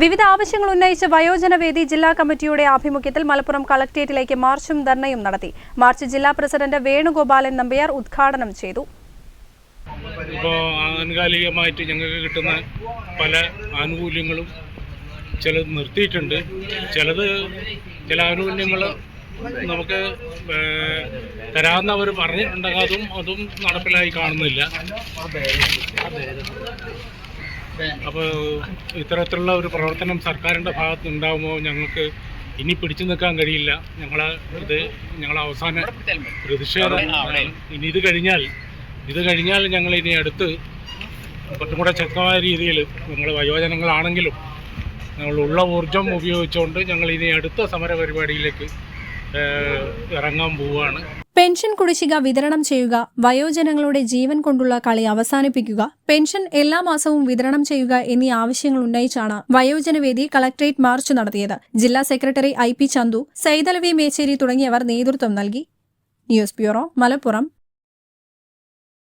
വിവിധ ആവശ്യങ്ങൾ ഉന്നയിച്ച് വയോജനവേദി ജില്ലാ കമ്മിറ്റിയുടെ ആഭിമുഖ്യത്തിൽ മലപ്പുറം കളക്ട്രേറ്റിലേക്ക് മാർച്ചും ധർണയും നടത്തി. മാർച്ച് ജില്ലാ പ്രസിഡന്റ് വേണുഗോപാലൻ നമ്പ്യാർ ഉദ്ഘാടനം ചെയ്തു. ഇപ്പോൾ ആനുകാലികമായിട്ട് ഞങ്ങൾക്ക് കിട്ടുന്ന പല ആനുകൂല്യങ്ങളും ചിലത് നിർത്തിയിട്ടുണ്ട്. ചിലത് ചില ആനുകൂല്യങ്ങൾ നമുക്ക് തരാമെന്നവർ പറഞ്ഞിട്ടുണ്ടെങ്കിൽ അതും അതും നടപ്പിലായി കാണുന്നില്ല. അപ്പോൾ ഇത്തരത്തിലുള്ള ഒരു പ്രവർത്തനം സർക്കാരിന്റെ ഭാഗത്ത് ഉണ്ടാകുമ്പോൾ ഞങ്ങൾക്ക് ഇനി പിടിച്ചു നിൽക്കാൻ കഴിയില്ല. ഞങ്ങൾ ഇത് ഞങ്ങൾ അവസാന പ്രതിഷേധം ഇനി ഇത് കഴിഞ്ഞാൽ ഇത് കഴിഞ്ഞാൽ ഞങ്ങൾ ഇനി അടുത്ത് കുറച്ചും കൂടെ ശക്തമായ രീതിയിൽ ഞങ്ങൾ വയോജനങ്ങളാണെങ്കിലും ഉള്ള ഊർജം ഉപയോഗിച്ചുകൊണ്ട് ഞങ്ങൾ ഇനി അടുത്ത സമര പരിപാടിയിലേക്ക് ഇറങ്ങാൻ പോവുകയാണ്. പെൻഷൻ കുടിശ്ശിക വിതരണം ചെയ്യുക വയോജനങ്ങളുടെ ജീവൻ കൊണ്ടുള്ള കളി അവസാനിപ്പിക്കുക പെൻഷൻ എല്ലാ മാസവും വിതരണം ചെയ്യുക എന്നീ ആവശ്യങ്ങൾ ഉന്നയിച്ചാണ് വയോജനവേദി കളക്ടറേറ്റ് മാർച്ച് നടത്തിയത്. ജില്ലാ secretary I P Chandu Saithalavi Mecheri തുടങ്ങിയവർ നേതൃത്വം നൽകി. News bureau Malappuram.